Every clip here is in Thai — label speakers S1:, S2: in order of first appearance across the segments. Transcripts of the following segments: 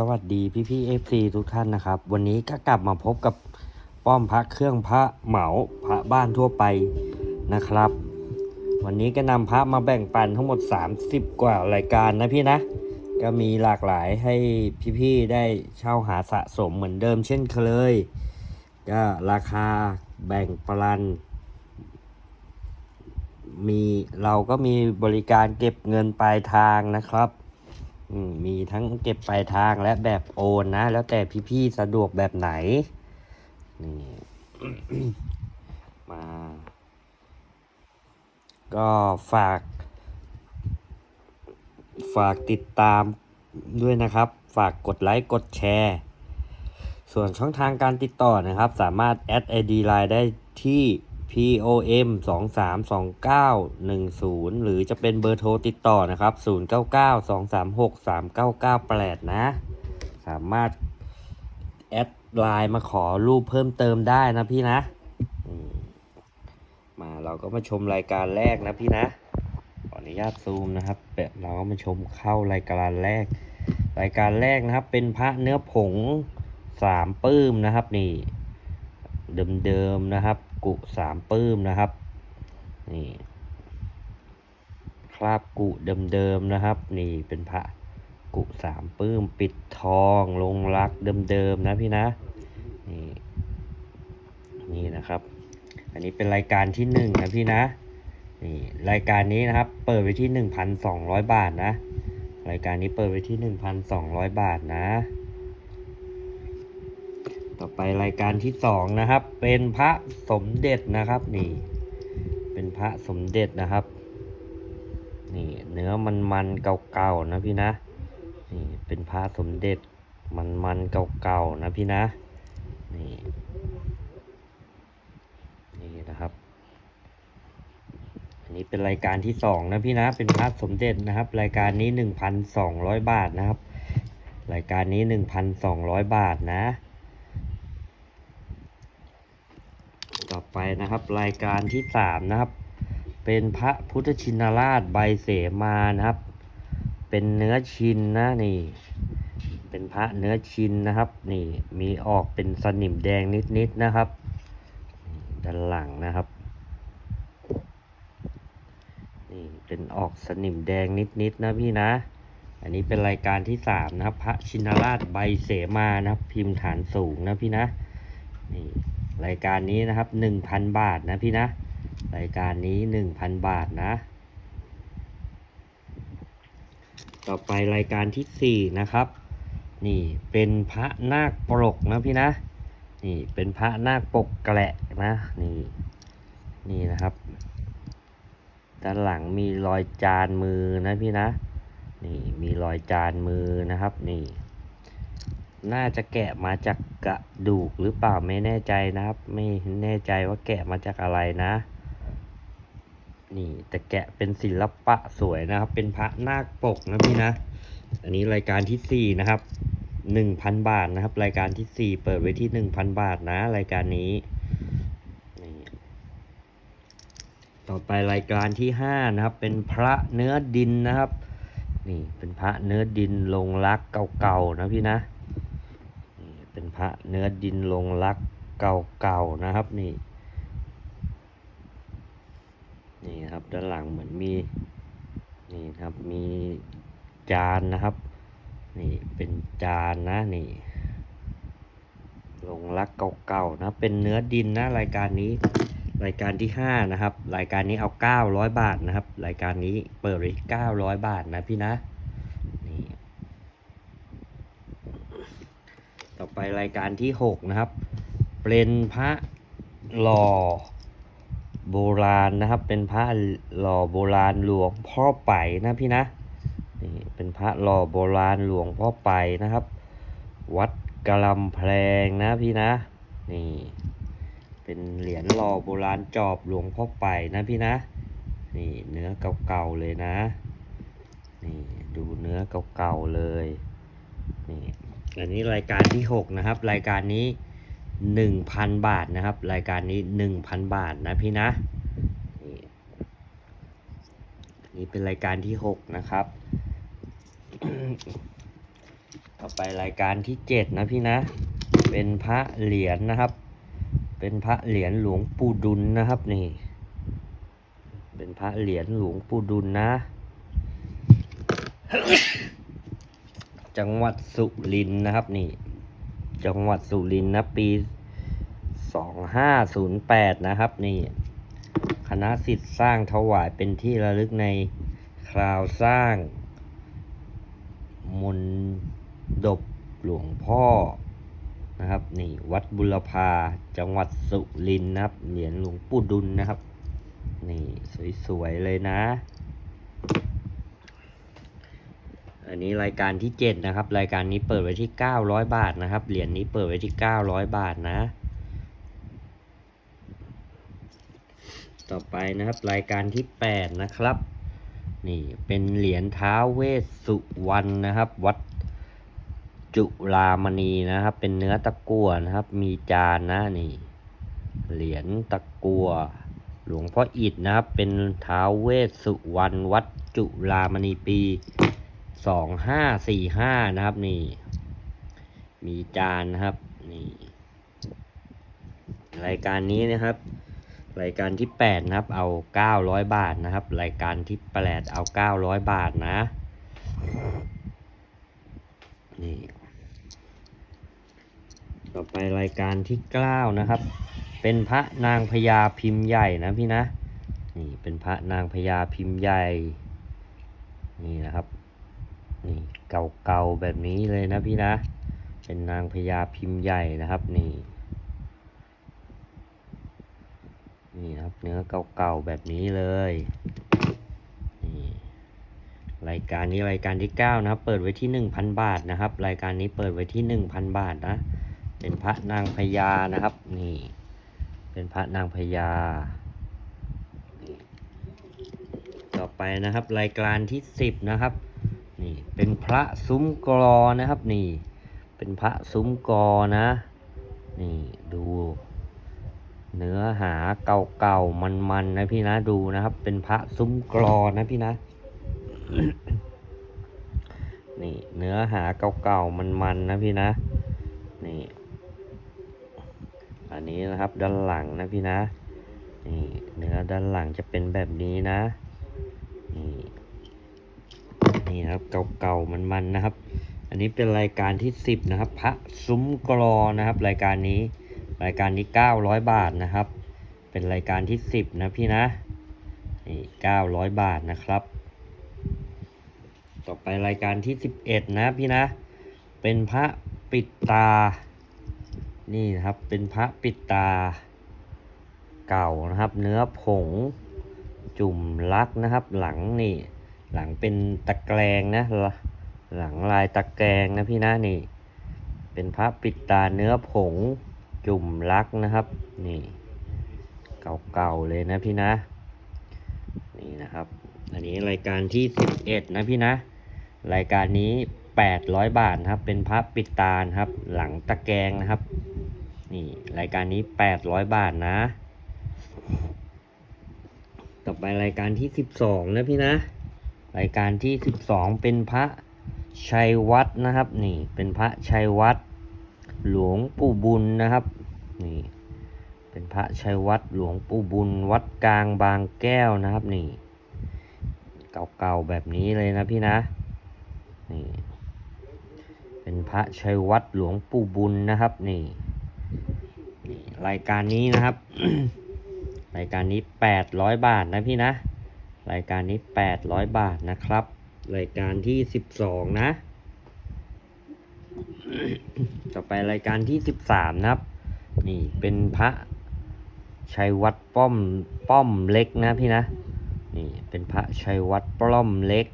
S1: สวัสดีพี่พี่เอฟซีทุกท่านนะครับ วันนี้ก็กลับมาพบกับป้อมพระเครื่องพระเหมาพระบ้านทั่วไปนะครับ วันนี้ก็นำพระมาแบ่งปันทั้งหมด 30 กว่ารายการนะพี่นะ ก็มีหลากหลายให้พี่ๆได้เช่าหาสะสมเหมือนเดิมเช่นเคย ก็ราคาแบ่งปัน มีเราก็มีบริการเก็บเงินปลายทางนะครับ มีทั้งเก็บปลายทางและแบบโอนนะ แล้วแต่พี่ๆสะดวกแบบไหน นี่ มา ก็ฝาก ฝากติดตามด้วยนะครับ ฝากกดไลค์กดแชร์ ส่วนช่องทางการติดต่อนะครับ สามารถแอด ID Line ได้ที่ POM 2 3 2 9 1 0 หรือจะเป็นเบอร์โทรติดต่อนะครับ 0 9 9 2 3 6 3 9 9 8 นะ สามารถ แอดไลน์มาขอรูปเพิ่มเติมได้นะพี่นะ มาเราก็มาชมรายการแรกนะพี่นะ ขออนุญาตซูมนะครับแบบเราก็มาชมเข้ารายการแรก รายการแรกนะครับ เป็นพระเนื้อผงสามปื้มนะครับนี่ เดิมๆนะครับ กุสามปื้มนะครับ นี่คราบกุเดิมๆนะครับ นี่เป็นพระกุสามปื้มปิดทองลงรักเดิมๆนะพี่นะ นี่นี่นะครับ อันนี้เป็นรายการที่หนึ่งนะพี่นะนี่รายการนี้นะครับ เปิดไว้ที่หนึ่งพันสองร้อยบาทนะ รายการนี้เปิดไว้ที่หนึ่งพันสองร้อยบาทนะ ต่อไปรายการที่สองนะครับ เป็นพระสมเด็จนะครับ นี่ เป็นพระสมเด็จนะครับ นี่เนื้อมันมันๆเก่าๆนะพี่นะนี่เป็นพระสมเด็จมันมันๆเก่าๆนะพี่นะนี่นี่นะครับ อันนี้เป็นรายการที่สองนะพี่นะ เป็นพระสมเด็จนะครับ รายการนี้หนึ่งพันสองร้อยบาทนะครับ รายการนี้หนึ่งพันสองร้อยบาทนะ ต่อไปนะครับ รายการที่สามนะครับ เป็นพระพุทธชินราชใบเสมานะครับ เป็นเนื้อชินนะนี่ เป็นพระเนื้อชินนะครับ นี่มีออกเป็นสนิมแดงนิดๆนะครับ ด้านหลังนะครับ นี่เป็นออกสนิมแดงนิดๆนะพี่นะ อันนี้เป็นรายการที่สามนะครับ พระชินราชใบเสมานะครับ พิมพ์ฐานสูงนะพี่นะนี่ รายการนี้นะครับหนึ่งพันบาทนะพี่นะ รายการนี้หนึ่งพันบาทนะ ต่อไปรายการที่สี่นะครับ นี่เป็นพระนาคปรกนะพี่นะ นี่เป็นพระนาคปกแกละนะ นี่นี่นะครับ ด้านหลังมีรอยจานมือนะพี่นะ นี่มีรอยจานมือนะครับ นี่ น่าจะแกะมาจากกระดูกหรือเปล่าไม่แน่ใจนะครับ ไม่แน่ใจว่าแกะมาจากอะไรนะ นี่แต่แกะเป็นศิลปะสวยนะครับ เป็นพระนาคปกนะพี่นะ อันนี้รายการที่สี่นะครับหนึ่งพันบาทนะครับ รายการที่สี่เปิดไว้ที่หนึ่งพันบาทนะ รายการนี้นี่ต่อไปรายการที่ห้านะครับ เป็นพระเนื้อดินนะครับ นี่เป็นพระเนื้อดินลงรักเก่าๆนะพี่นะ เป็นพระเนื้อดินลงรักเก่าๆนะครับนี่ นี่ครับด้านหลังเหมือนมีนี่ครับมีจานนะครับ นี่เป็นจานนะนี่ลงรักเก่าๆนะเป็นเนื้อดินนะรายการนี้รายการที่ห้านะครับ รายการนี้เอาเก้าร้อยบาทนะครับ รายการนี้เปิดไว้เก้าร้อยบาทนะพี่นะ นี่ ต่อไปรายการที่หกนะครับ เป็นพระหล่อโบราณนะครับ เป็นพระหล่อโบราณหลวงพ่อไปนะพี่นะนี่เป็นพระหล่อโบราณหลวงพ่อไปนะครับ วัดกะลำแพงนะพี่นะ นี่ เป็นเหรียญหล่อโบราณจอบหลวงพ่อไปนะพี่นะ นี่เนื้อเก่าๆเลยนะ นี่ดูเนื้อเก่าๆเลย นี่ อันนี้รายการที่หกนะครับ รายการนี้หนึ่งพันบาทนะครับ รายการนี้หนึ่งพันบาทนะพี่นะ นี่เป็นรายการที่หกนะครับ ต่อไปรายการที่เจ็ดนะพี่นะ เป็นพระเหรียญนะครับ เป็นพระเหรียญหลวงปู่ดุลนะครับนี่ เป็นพระเหรียญหลวงปู่ดุลนะ จังหวัดสุรินทร์นะครับนี่ จังหวัดสุรินทร์นะปีสองห้าศูนย์แปดนะครับนี่คณะสิทธิ์สร้างถวายเป็นที่ระลึกในคราวสร้างมนดบหลวงพ่อนะครับนี่วัดบุรพาจังหวัดสุรินทร์นะครับเหรียญหลวงปู่ดุลนะครับ นี่สวยๆเลยนะ อันนี้รายการที่เจ็ดนะครับ รายการนี้เปิดไว้ที่เก้าร้อยบาทนะครับ เหรียญนี้เปิดไว้ที่เก้าร้อยบาทนะ ต่อไปนะครับรายการที่แปดนะครับ นี่เป็นเหรียญท้าเวสสุวรรณนะครับ วัดจุลามณีนะครับ เป็นเนื้อตะกั่วนะครับ มีจานนะนี่ เหรียญตะกั่วหลวงพ่ออิฐนะครับ เป็นท้าเวสสุวรรณวัดจุลามณีปี สองห้าสี่ห้านะครับนี่ มีจานนะครับนี่รายการนี้นะครับ รายการที่แปดนะครับเอาเก้าร้อยบาทนะครับ รายการที่แปดเอาเก้าร้อยบาทนะ นี่ต่อไปรายการที่เก้านะครับ เป็นพระนางพญาพิมพ์ใหญ่นะพี่นะนี่เป็นพระนางพญาพิมพ์ใหญ่ นี่นะครับ นี่เก่าๆแบบนี้เลยนะพี่นะ เป็นนางพญาพิมพ์ใหญ่นะครับนี่ นี่ครับเนื้อเก่าๆแบบนี้เลยนี่รายการนี้รายการที่เก้านะครับ เปิดไว้ที่หนึ่งพันบาทนะครับ รายการนี้เปิดไว้ที่หนึ่งพันบาทนะ เป็นพระนางพญานะครับนี่ เป็นพระนางพญาต่อไปนะครับรายการที่สิบนะครับ นี่เป็นพระซุ้มกรอนะครับ นี่ เป็นพระซุ้มกอนะ นี่ดู เนื้อหาเก่าๆมันๆนะพี่นะดูนะครับ เป็นพระซุ้มกรอนะพี่นะ นี่เนื้อหาเก่าๆมันๆนะพี่นะ นี่ อันนี้นะครับด้านหลังนะพี่นะ นี่เนื้อด้านหลังจะเป็นแบบนี้นะ นี่ นี่นะครับเก่าๆมันๆนะครับ อันนี้เป็นรายการที่สิบนะครับ พระซุ้มกรอนะครับ รายการนี้รายการนี้เก้าร้อยบาทนะครับ เป็นรายการที่สิบนะพี่นะนี่เก้าร้อยบาทนะครับ ต่อไปรายการที่สิบเอ็ดนะพี่นะ เป็นพระปิดตา นี่นะครับเป็นพระปิดตา เก่านะครับ เนื้อผงจุ่มลักนะครับ หลังนี่ หลังเป็นตะแกรงนะ หลังลายตะแกรงนะพี่นะนี่ เป็นพระปิดตาเนื้อผงจุ่มลักนะครับ นี่ เก่าๆเลยนะพี่นะ นี่นะครับ อันนี้รายการที่สิบเอ็ดนะพี่นะ รายการนี้แปดร้อยบาทครับ เป็นพระปิดตาครับ หลังตะแกรงนะครับ นี่รายการนี้แปดร้อยบาทนะ ต่อไปรายการที่สิบสองนะพี่นะ รายการที่สิบสองเป็นพระชัยวัดนะครับนี่เป็นพระชัยวัดหลวงปู่บุญนะครับนี่เป็นพระชัยวัดหลวงปู่บุญ วัดกลางบางแก้วนะครับนี่เก่าๆแบบนี้เลยนะพี่นะนี่เป็นพระชัยวัดหลวงปู่บุญนะครับนี่นี่รายการนี้นะครับ รายการนี้แปดร้อยบาทนะพี่นะ รายการนี้แปดร้อยบาทนะครับ รายการที่สิบสองนะ ต่อไปรายการที่สิบสามนะครับ นี่เป็นพระชัยวัดป้อมป้อมเล็กนะพี่นะ นี่เป็นพระชัยวัดป้อมเล็ก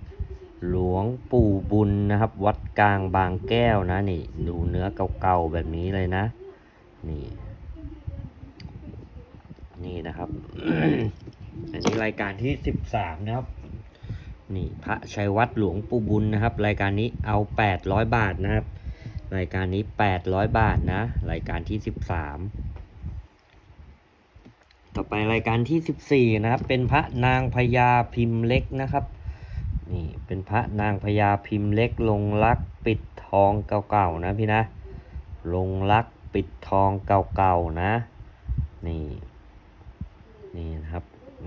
S1: หลวงปู่บุญนะครับ วัดกลางบางแก้วนะนี่ ดูเนื้อเก่าๆแบบนี้เลยนะ นี่ นี่นะครับ อันนี้รายการที่สิบสามนะครับ นี่พระชัยวัดหลวงปู่บุญนะครับ รายการนี้เอาแปดร้อยบาทนะครับ รายการนี้แปดร้อยบาทนะ รายการที่สิบสามต่อไปรายการที่สิบสี่นะครับ เป็นพระนางพญาพิมพ์เล็กนะครับนี่เป็นพระนางพญาพิมพ์เล็กลงรักปิดทองเก่าๆนะพี่นะ ลงรักปิดทองเก่าๆนะ นี่ นี่นะครับ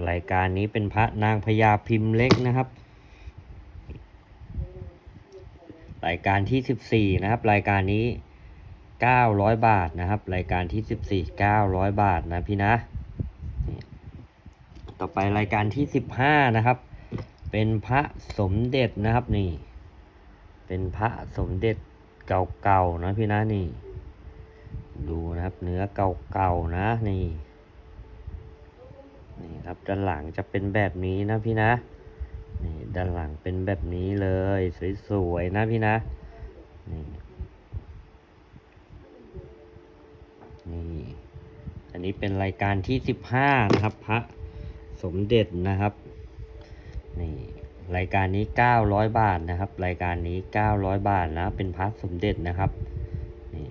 S1: รายการนี้เป็นพระนางพญาพิมพ์เล็กนะครับ รายการที่สิบสี่นะครับ รายการนี้เก้าร้อยบาทนะครับ รายการที่สิบสี่เก้าร้อยบาทนะพี่นะ ต่อไปรายการที่สิบห้านะครับ เป็นพระสมเด็จนะครับนี่ เป็นพระสมเด็จเก่าๆนะพี่นะนี่ ดูนะครับเนื้อเก่าๆนะนี่ นี่ครับด้านหลังจะเป็นแบบนี้นะพี่นะนี่ด้านหลังเป็นแบบนี้เลยสวยๆนะพี่นะนี่นี่อันนี้เป็นรายการที่สิบห้านะครับพระสมเด็จนะครับนี่รายการนี้เก้าร้อยบาทนะครับ รายการนี้เก้าร้อยบาทนะ เป็นพระสมเด็จนะครับนี่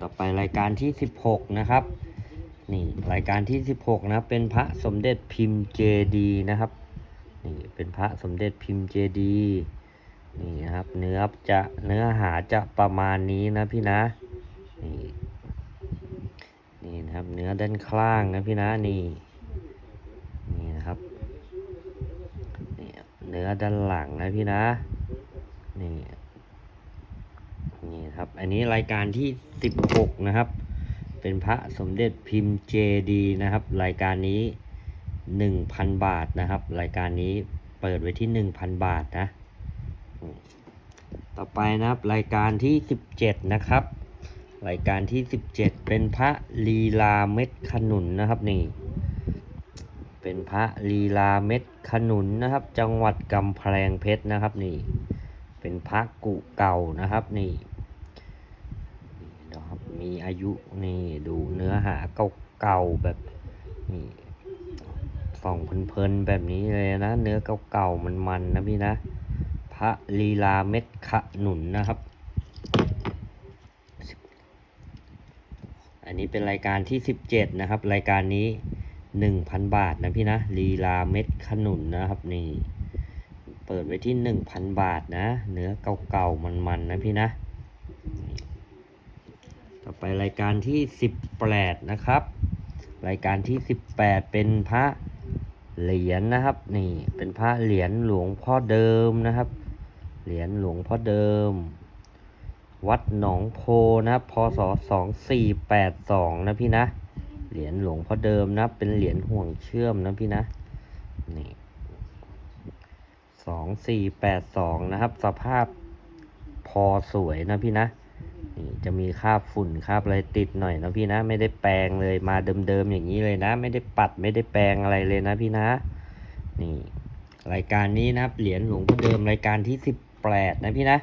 S1: ต่อไปรายการที่สิบหกนะครับ นี่รายการที่ 16 นะครับเป็นพระสมเด็จพิมพ์เจดีนะครับนี่เป็นพระสมเด็จพิมพ์เจดีนี่นะครับ เนื้อจะเนื้อหาจะประมาณนี้นะพี่นะนี่นี่นะครับเนื้อด้านข้างนะพี่นะนี่นี่นะครับนี่เนื้อด้านหลังนะพี่นะนี่นี่ครับอันนี้รายการที่ 16 นะครับ เป็นพระสมเด็จพิมพ์เจดีนะครับ รายการนี้ 1,000 บาทนะครับ รายการนี้เปิดไว้ที่ 1,000 บาทนะ ต่อไปนะครับรายการที่ 17 นะครับ รายการที่ 17 เป็นพระลีลาเม็ดขนุนนะครับนี่เป็นพระลีลาเม็ดขนุนนะครับ จังหวัดกำแพงเพชรนะครับนี่ เป็นพระกุเก่านะครับนี่ มีอายุนี่ดูเนื้อหาเก่าๆแบบนี่ส่องเพลินๆแบบนี้เลยนะ เนื้อเก่าๆมันๆนะพี่นะ พระลีลาเม็ดขนุนนะครับ อันนี้เป็นรายการที่สิบเจ็ดนะครับ รายการนี้หนึ่งพันบาทนะพี่นะลีลาเม็ดขนุนนะครับนี่เปิดไว้ที่หนึ่งพันบาทนะ เนื้อเก่าๆมันๆนะพี่นะ ไปรายการที่สิบแปดนะครับ รายการที่สิบแปดเป็นพระเหรียญนะครับ นี่เป็นพระเหรียญหลวงพ่อเดิมนะครับ เหรียญหลวงพ่อเดิม วัดหนองโพนะพศสองสี่แปดสองนะพี่นะ เหรียญหลวงพ่อเดิมนะ เป็นเหรียญห่วงเชื่อมนะพี่นะ นี่สองสี่แปดสองนะครับ สภาพพอสวยนะพี่นะ นี่จะมีคราบฝุ่นคราบอะไรติดหน่อยนะพี่นะ ไม่ได้แปรงเลยมาเดิมๆอย่างนี้เลยนะ ไม่ได้ปัดไม่ได้แปรงอะไรเลยนะพี่นะ นี่รายการนี้นะเหรียญหลวงพ่อเดิมรายการที่สิบแปดนะพี่นะ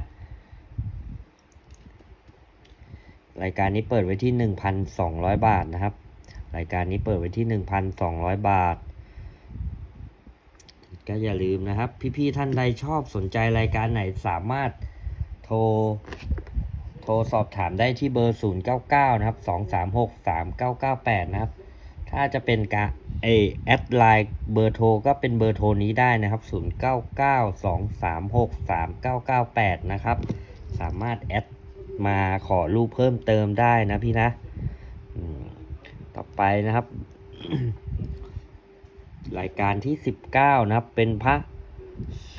S1: รายการนี้เปิดไว้ที่หนึ่งพันสองร้อยบาทนะครับ รายการนี้เปิดไว้ที่หนึ่งพันสองร้อยบาทก็อย่าลืมนะครับ พี่ๆท่านใดชอบสนใจรายการไหนสามารถโทร ทรสอบถามได้ที่เบอร์ 099 นะครับ 236 3998 นะครับ ถ้าจะเป็นกะเอแอดไลน์เบอร์โทรก็เป็นเบอร์โทรนี้ได้นะครับ 099 236 3998 นะครับ สามารถแอดมาขอรูปเพิ่มเติมได้นะพี่นะ ต่อไปนะครับ รายการที่ 19 นะครับ เป็นพระ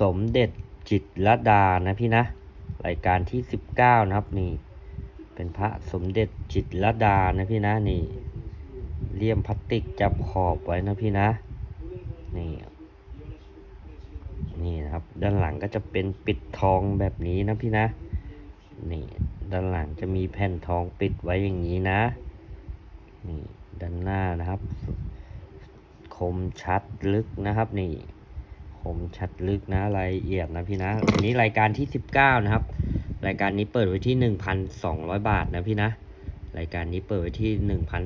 S1: สมเด็จจิตรดานะพี่นะ รายการที่ 19 นะครับนี่ เป็นพระสมเด็จจิตรดานะพี่นะนี่เลี่ยมพลาสติกจับขอบไว้นะพี่นะ นี่ นี่นะครับ ด้านหลังก็จะเป็นปิดทองแบบนี้นะพี่นะ นี่ ด้านหลังจะมีแผ่นทองปิดไว้อย่างนี้นะ นี่ ด้านหน้านะครับ คมชัดลึกนะครับนี่ คมชัดลึกนะรายละเอียดนะพี่นะอันนี้รายการที่ 19 นะครับ รายการนี้เปิดไว้ที่ 1,200 บาทนะพี่นะ รายการนี้เปิดไว้ที่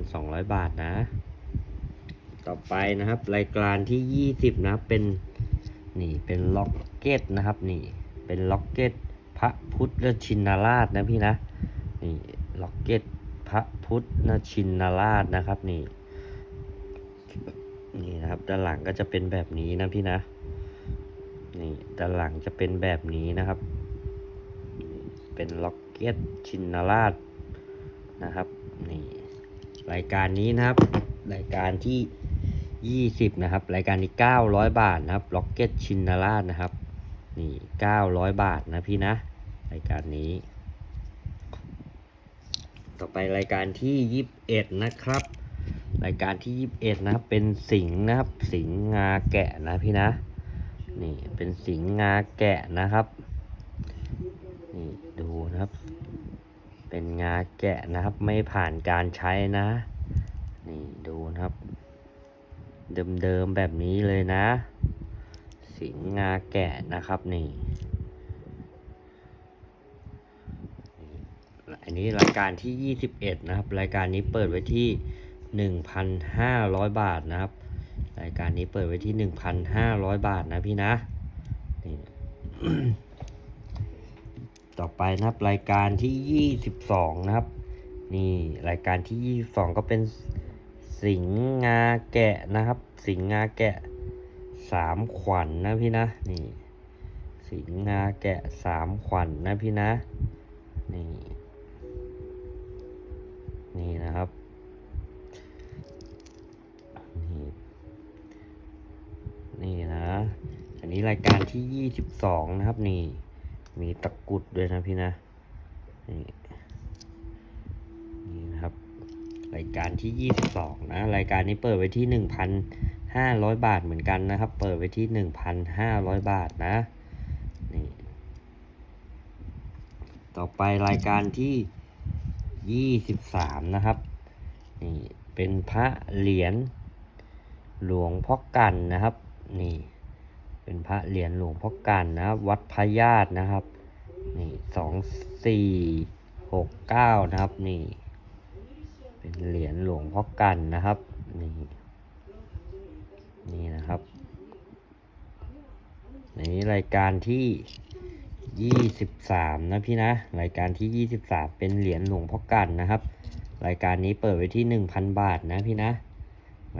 S1: 1,200 บาทนะ ต่อไปนะครับ รายการที่ 20 นะครับเป็นนี่เป็นล็อกเก็ตนะครับนี่เป็นล็อกเก็ตพระพุทธชินราชนะพี่นะนี่ล็อกเก็ตพระพุทธชินราชนะครับนี่นี่นะครับด้านหลังก็จะเป็นแบบนี้นะพี่นะ นี่ด้านหลังจะเป็นแบบนี้นะครับ เป็นล็อกเก็ตชินนาราชนะครับนี่รายการนี้นะครับ รายการที่ 20 นะครับ รายการนี้ 900 บาทนะครับล็อกเก็ตชินนาราชนะครับนี่ 900 บาทนะพี่นะ รายการนี้ ต่อไปรายการที่ 21 นะครับ รายการที่ 21 นะครับเป็นสิงนะครับ สิงงาแกะนะพี่นะ นี่เป็นสิงห์งาแกะนะครับนี่ดูนะครับ เป็นงาแกะนะครับไม่ผ่านการใช้นะ นี่ดูนะครับ เดิมๆแบบนี้เลยนะ สิงห์งาแกะนะครับนี่นี่อันนี้รายการที่ 21 นะครับ รายการนี้เปิดไว้ที่ 1,500 บาทนะครับ รายการนี้เปิดไว้ที่ 1,500 บาทนะพี่นะนี่ต่อไปนะครับรายการที่ 22 นะครับ นี่รายการที่ 22 ก็เป็นสิงห์งาแกะนะครับ สิงห์งาแกะสามขวัญนนะพี่นะนี่สิงห์งาแกะสามขวัญนนะพี่นะนี่นี่นะครับ นี้รายการที่22นะครับ นี่ มีตะกุดด้วยนะพี่นะ นี่นี่นะครับ รายการที่22นะ รายการนี้เปิดไว้ที่1,500บาทเหมือนกันนะครับ เปิดไว้ที่1,500บาทนะนี่ต่อไปรายการที่23นะครับ นี่เป็นพระเหรียญหลวงพ่อกันนะครับ นี่ เป็นพระเหรียญหลวงพ่อกันนะวัดพญาตนะครับนี่สองสี่หกเก้านะครับนี่ เป็นเหรียญหลวงพ่อกันนะครับนี่นี่นะครับในนี้รายการที่ยี่สิบสามนะพี่นะรายการที่ยี่สิบสามเป็นเหรียญหลวงพ่อกันนะครับ รายการนี้เปิดไว้ที่หนึ่งพันบาทนะพี่นะ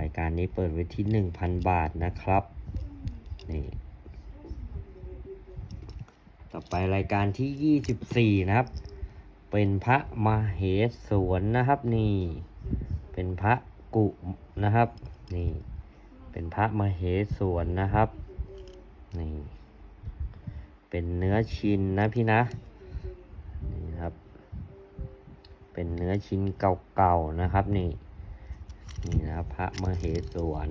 S1: รายการนี้เปิดไว้ที่หนึ่งพันบาทนะครับนี่ ต่อไปรายการที่ 24 นะครับ เป็นพระมเหสวนนะครับนี่ เป็นพระกุนะครับนี่ เป็นพระมเหสวนนะครับนี่ เป็นเนื้อชิ้นนะพี่นะนี่ครับ เป็นเนื้อชิ้นเก่าๆนะครับนี่นี่นะพระมเหสวน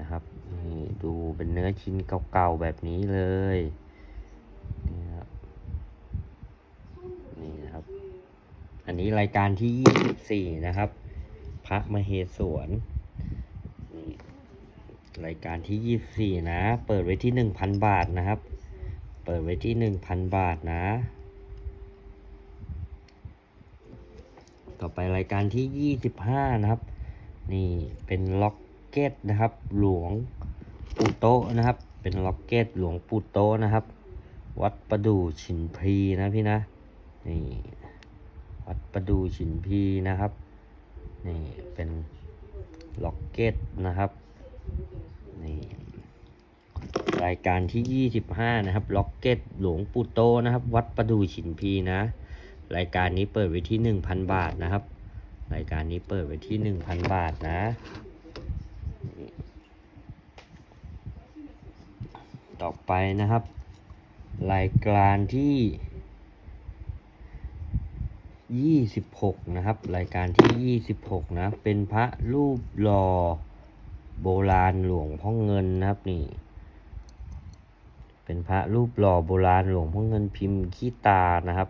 S1: นะครับ นี่ดูเป็นเนื้ อชิ้นเก่าๆแบบนี้เลยนี่ครับนี่นะครับ อันนี้รายการที่24นะครับ พระมเหสวนรายการที่24นะ เปิดไว้ที่1,000บาทนะครับ เปิดไว้ที่1,000บาทนะ ต่อไปรายการที่25นะครับ นี่เป็นล็อกเก็ตนะครับ หลวง ปู่โตะนะครับ เป็นล็อกเก็ตหลวงปู่โตะนะครับ วัดประดู่ฉินพีนะพี่นะนี่วัดประดู่ฉินพีนะครับนี่เป็นล็อกเก็ตนะครับนี่รายการที่ 25 นะครับ ล็อกเก็ตหลวงปู่โตะนะครับ วัดประดู่ฉินพีนะ รายการนี้เปิดไว้ที่ 1,000 บาทนะครับ รายการนี้เปิดไว้ที่ 1,000 บาทนะ ต่อไปนะครับ รายการที่ 26 นะครับ รายการที่ 26 นะ เป็นพระรูปหล่อโบราณหลวงพ่อเงินนะครับนี่ เป็นพระรูปหล่อโบราณหลวงพ่อเงินพิมพ์ขี้ตานะครับ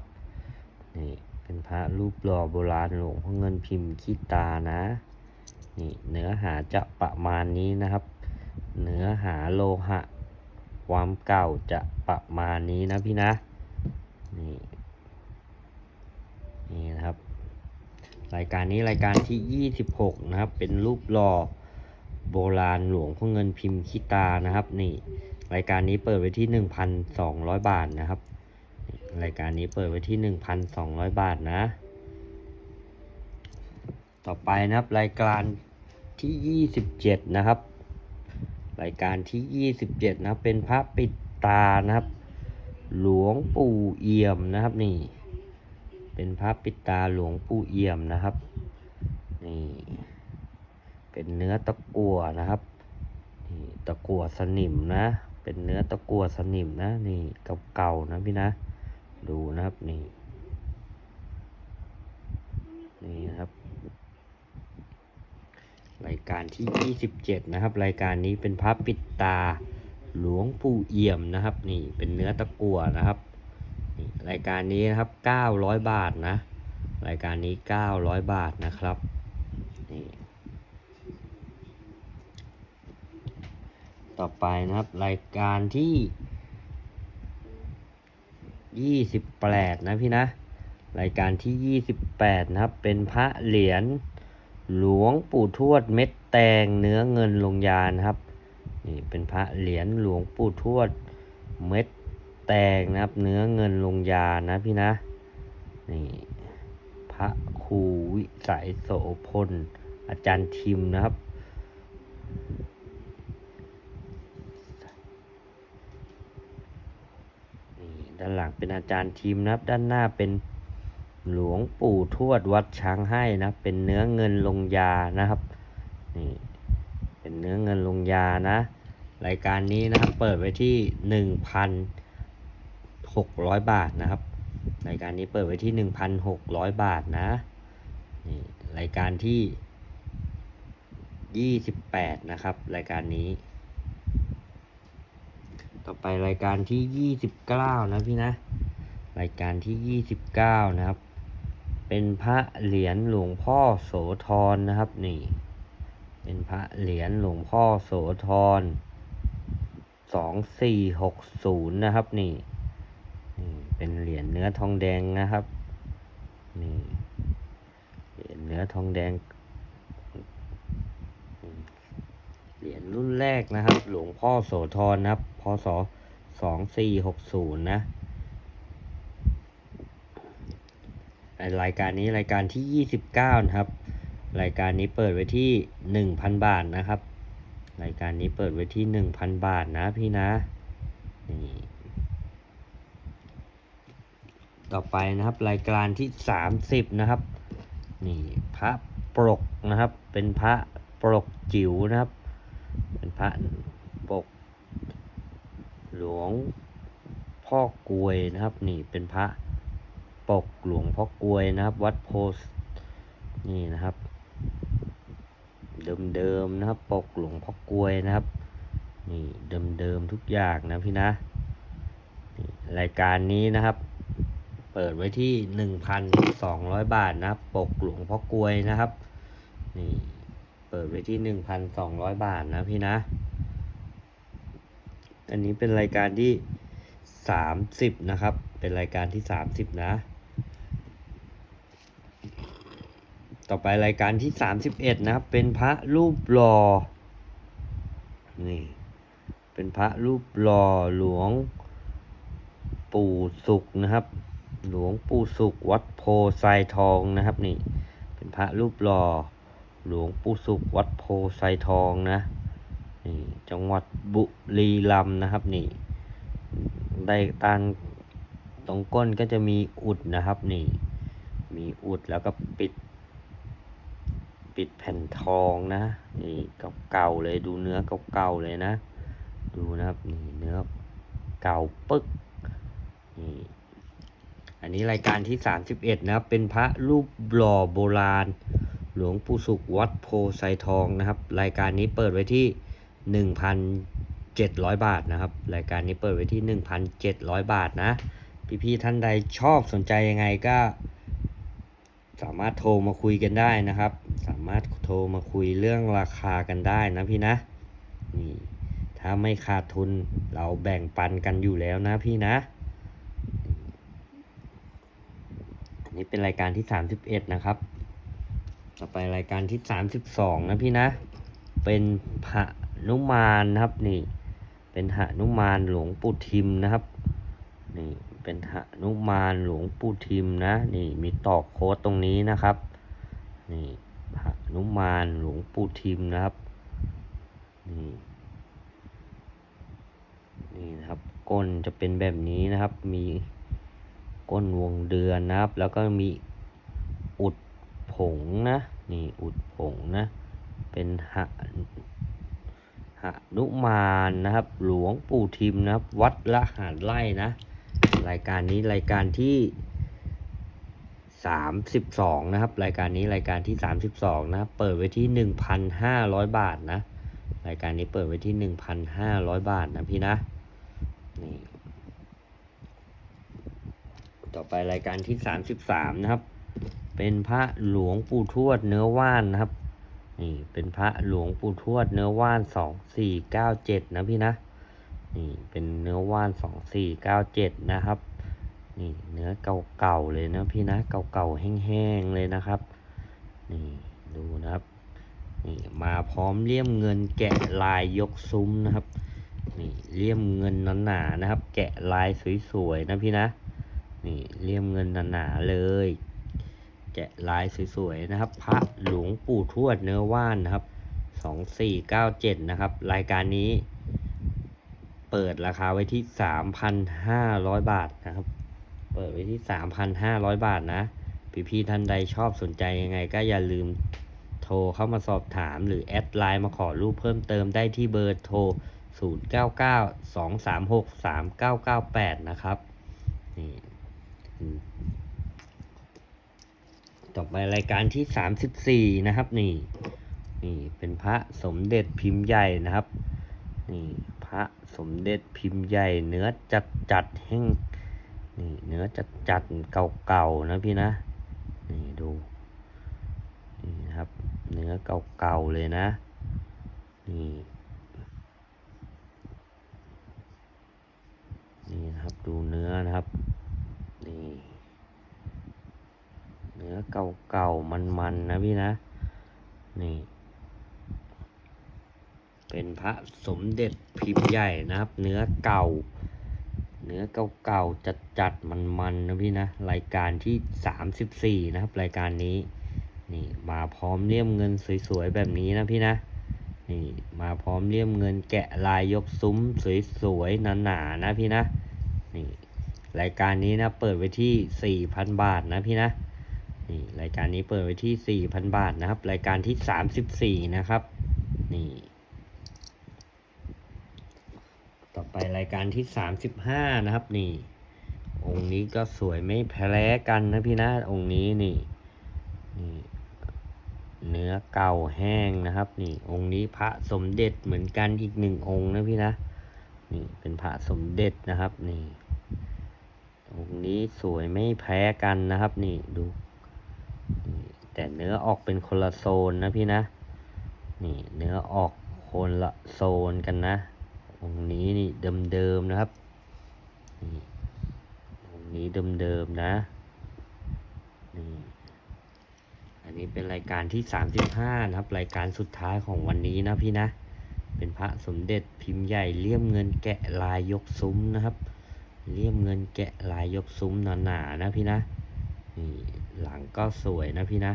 S1: นี่เป็นพระรูปหล่อโบราณหลวงพ่อเงินพิมพ์ขี้ตานะนี่เนื้อหาจะประมาณนี้นะครับ เนื้อหาโลหะ ความเก่าจะประมาณนี้นะพี่นะ นี่ นี่นะครับ รายการนี้รายการที่ 26 นะครับ เป็นรูปหล่อโบราณหลวงพ่อเงินพิมพ์ขี้ตานะครับ นี่ รายการนี้เปิดไว้ที่ 1,200 บาทนะครับ รายการนี้เปิดไว้ที่ 1,200 บาทนะ ต่อไปนะครับรายการที่ยี่สิบเจ็ดนะครับ รายการที่ยี่สิบเจ็ดนะครับ เป็นพระปิดตานะครับ หลวงปู่เอี่ยมนะครับนี่ เป็นพระปิดตาหลวงปู่เอี่ยมนะครับ นี่ เป็นเนื้อตะกั่วนะครับนี่ตะกั่วสนิมนะ เป็นเนื้อตะกั่วสนิมนะ นี่เก่าๆนะพี่นะ ดูนะครับนี่ นี่นะครับ รายการที่ 27 นะครับ รายการนี้เป็นพระปิดตาหลวงปู่เอี่ยมนะครับ นี่เป็นเนื้อตะกั่วนะครับนี่รายการนี้นะครับ 900 บาทนะ รายการนี้ 900 บาทนะครับนี่ต่อไปนะครับ รายการที่ 28 นะพี่นะ รายการที่ 28 นะครับ เป็นพระเหรียญ หลวงปู่ทวดเม็ดแตงเนื้อเงินลงยานครับนี่เป็นพระเหรียญหลวงปู่ทวดเม็ดแตงนะครับ เนื้อเงินลงยานะพี่นะนี่พระครูวิสัยโสพลอาจารย์ทิมนะครับ นี่ด้านหลังเป็นอาจารย์ทีมนะครับ ด้านหน้าเป็น หลวงปู่ทวดวัดช้างให้นะ เป็นเนื้อเงินลงยานะครับ นี่เป็นเนื้อเงินลงยานะ รายการนี้นะครับ เปิดไว้ที่หนึ่งพันหกร้อยบาทนะครับ รายการนี้เปิดไว้ที่หนึ่งพันหกร้อยบาทนะ นี่รายการที่ยี่สิบแปดนะครับ รายการนี้ ต่อไปรายการที่ยี่สิบเก้านะพี่นะรายการที่ยี่สิบเก้านะครับ เป็นพระเหรียญหลวงพ่อโสธรนะครับนี่เป็นพระเหรียญหลวงพ่อโสธรสองสี่หกศูนย์นะครับนี่นี่เป็นเหรียญเนื้อทองแดงนะครับนี่เหรียญเนื้อทองแดงเหรียญรุ่นแรกนะครับ หลวงพ่อโสธรนะครับพศสองสี่หกศูนย์นะ รายการนี้รายการที่ยี่สิบเก้านะครับ รายการนี้เปิดไว้ที่หนึ่งพันบาทนะครับ รายการนี้เปิดไว้ที่หนึ่งพันบาทนะพี่นะนี่ต่อไปนะครับ รายการที่สามสิบนะครับนี่พระปรกนะครับ เป็นพระปรกจิ๋วนะครับ เป็นพระปก หลวงพ่อกลวยนะครับ นี่เป็นพระ ปกหลวงพ่อกวยนะครับ วัดโพสนี่นะครับ เดิมๆนะครับ ปกหลวงพ่อกวยนะครับ นี่เดิมๆทุกอย่างนะพี่นะนี่รายการนี้นะครับ เปิดไว้ที่หนึ่งพันสองร้อยบาทนะครับ ปกหลวงพ่อกวยนะครับ นี่เปิดไว้ที่หนึ่งพันสองร้อยบาทนะพี่นะ อันนี้เป็นรายการที่สามสิบนะครับ เป็นรายการที่สามสิบนะ ต่อไปรายการที่สามสิบเอ็ดนะครับ เป็นพระรูปหล่อนี่เป็นพระรูปหล่อหลวงปู่สุขนะครับ หลวงปู่สุขวัดโพไซทองนะครับนี่ เป็นพระรูปหล่อหลวงปู่สุขวัดโพไซทองนะนี่จังหวัดบุรีรัมย์นะครับนี่ได้ตังตรงก้นก็จะมีอุดนะครับนี่ มีอุดแล้วก็ปิด ปิดแผ่นทองนะนี่เก่าๆเลยดูเนื้อเก่าๆเลยนะ ดูนะครับนี่เนื้อเก่าปึ๊กนี่อันนี้รายการที่สามสิบเอ็ดนะครับ เป็นพระรูปหล่อโบราณ หลวงปู่สุขวัดโพไซทองนะครับ รายการนี้เปิดไว้ที่หนึ่งพันเจ็ดร้อยบาทนะครับ รายการนี้เปิดไว้ที่หนึ่งพันเจ็ดร้อยบาทนะ พี่ๆท่านใดชอบสนใจยังไงก็ สามารถโทรมาคุยกันได้นะครับ สามารถโทรมาคุยเรื่องราคากันได้นะพี่นะนี่ถ้าไม่ขาดทุนเราแบ่งปันกันอยู่แล้วนะพี่นะอันนี้เป็นรายการที่สามสิบเอ็ดนะครับ ต่อไปรายการที่สามสิบสองนะพี่นะ เป็นหนุมานนะครับนี่ เป็นหนุมานหลวงปู่ทิมนะครับนี่ เป็นหนุมานหลวงปู่ทิมนะ นี่มีตอกโค้ดตรงนี้นะครับ นี่หนุมานหลวงปู่ทิมนะครับ นี่นี่นะครับก้นจะเป็นแบบนี้นะครับ มีก้นวงเดือนนะครับ แล้วก็มีอุดผงนะ นี่อุดผงนะ เป็นหะหะนุมานนะครับ หลวงปู่ทิมนะครับ วัดละหารไร่นะ รายการนี้รายการที่สามสิบสองนะครับ รายการนี้รายการที่สามสิบสองนะเปิดไว้ที่หนึ่งพันห้าร้อยบาทนะ รายการนี้เปิดไว้ที่หนึ่งพันห้าร้อยบาทนะพี่นะนี่ต่อไปรายการที่สามสิบสามนะครับ เป็นพระหลวงปู่ทวดเนื้อว่านนะครับนี่เป็นพระหลวงปู่ทวดเนื้อว่านสองสี่เก้าเจ็ดนะพี่นะ นี่เป็นเนื้อว่านสองสี่เก้าเจ็ดนะครับ นี่เนื้อเก่าๆเลยนะพี่นะเก่าๆแห้งๆเลยนะครับ นี่ดูนะครับ นี่มาพร้อมเลี่ยมเงินแกะลายยกซุ้มนะครับ นี่เลี่ยมเงินหนาๆนะครับ แกะลายสวยๆนะพี่นะ นี่เลี่ยมเงินหนาๆเลย แกะลายสวยๆนะครับ พระหลวงปู่ทวดเนื้อว่านนะครับสองสี่เก้าเจ็ดนะครับ รายการนี้ เปิดราคาไว้ที่สามพันห้าร้อยบาทนะครับ เปิดไว้ที่สามพันห้าร้อยบาทนะพี่ๆท่านใดชอบสนใจยังไง ก็อย่าลืมโทรเข้ามาสอบถามหรือแอดไลน์มาขอรูปเพิ่มเติมได้ที่เบอร์โทร 0 9 9 2 3 6 3 9 9 8 นะครับนี่ต่อไปรายการที่ 34 นะครับ นี่ นี่เป็นพระสมเด็จพิมพ์ใหญ่นะครับ นี่ พระสมเด็จพิมพ์ใหญ่ เนื้อจัดจัดแห้งนี่เนื้อจัดจัดเก่าๆนะพี่นะ นี่ดูนี่นะครับ เนื้อเก่าๆเลยนะ นี่นี่นะครับดูเนื้อนะครับ นี่ เนื้อเก่าๆมันๆนะพี่นะ นี่ เป็นพระสมเด็จพิมพ์ใหญ่นะครับ เนื้อเก่า เนื้อเก่าๆจัดๆมันๆนนะพี่นะ รายการที่สามสิบสี่นะครับ รายการนี้ นี่มาพร้อมเลี่ยมเงินสวยๆแบบนี้นะพี่นะ นี่มาพร้อมเลี่ยมเงินแกะลายยกซุ้มสวยๆหนาๆนะพี่นะ นี่รายการนี้นะเปิดไว้ที่สี่พันบาทนะพี่นะนี่รายการนี้เปิดไว้ที่สี่พันบาทนะครับ รายการที่สามสิบสี่นะครับ นี่ ต่อไปรายการที่สามสิบห้านะครับ นี่ องค์นี้ก็สวยไม่แพ้กันนะพี่นะองค์นี้นี่นี่เนื้อเก่าแห้งนะครับ นี่ องค์นี้พระสมเด็จเหมือนกันอีกหนึ่งองค์นะพี่นะนี่เป็นพระสมเด็จนะครับ นี่ องค์นี้สวยไม่แพ้กันนะครับ นี่ดูแต่เนื้อออกเป็นคนละโซนนะพี่นะ นี่เนื้อออกคนละโซนกันนะ องนี้นี่เดิมๆนะครับนี่องนี้เดิมๆนะนี่อันนี้เป็นรายการที่ 35 นะครับ รายการสุดท้ายของวันนี้นะพี่นะ เป็นพระสมเด็จพิมพ์ใหญ่เลี่ยมเงินแกะลายยกซุ้มนะครับ เลี่ยมเงินแกะลายยกซุ้มหนาๆนะพี่นะนี่หลังก็สวยนะพี่นะ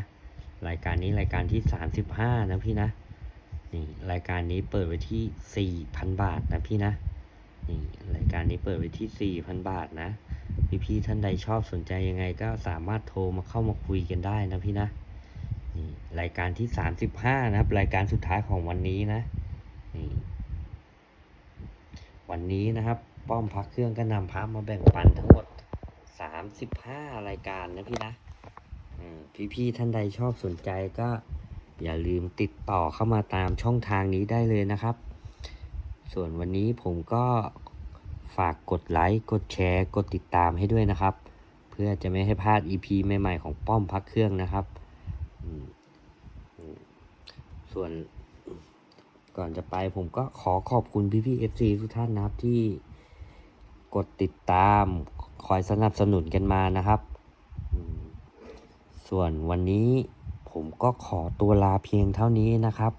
S1: รายการนี้รายการที่ 35 นะพี่นะ นี่รายการนี้เปิดไว้ที่ 4,000 บาทนะพี่นะนี่รายการนี้เปิดไว้ที่ 4,000 บาทนะ พี่ๆท่านใดชอบสนใจยังไงก็สามารถโทรมาเข้ามาคุยกันได้นะพี่นะนี่รายการที่ 35 นะครับ รายการสุดท้ายของวันนี้นะนี่วันนี้นะครับ ป้อมพักเครื่องก็นำพระมาแบ่งปันทั้งหมด 35 รายการนะพี่นะอืมพี่ท่านใดชอบสนใจก็ อย่าลืมติดต่อเข้ามาตามช่องทางนี้ได้เลยนะครับ ส่วนวันนี้ผมก็ฝากกดไลค์ กดแชร์ กดติดตามให้ด้วยนะครับ เพื่อจะไม่ให้พลาด EP ใหม่ๆ ของป้อมพักเครื่องนะครับ ส่วนก่อนจะไปผมก็ขอขอบคุณพี่ๆ FC ทุกท่านนะครับที่กดติดตามคอยสนับสนุนกันมานะครับ ส่วนวันนี้ ผมก็ขอตัวลาเพียงเท่านี้นะครับ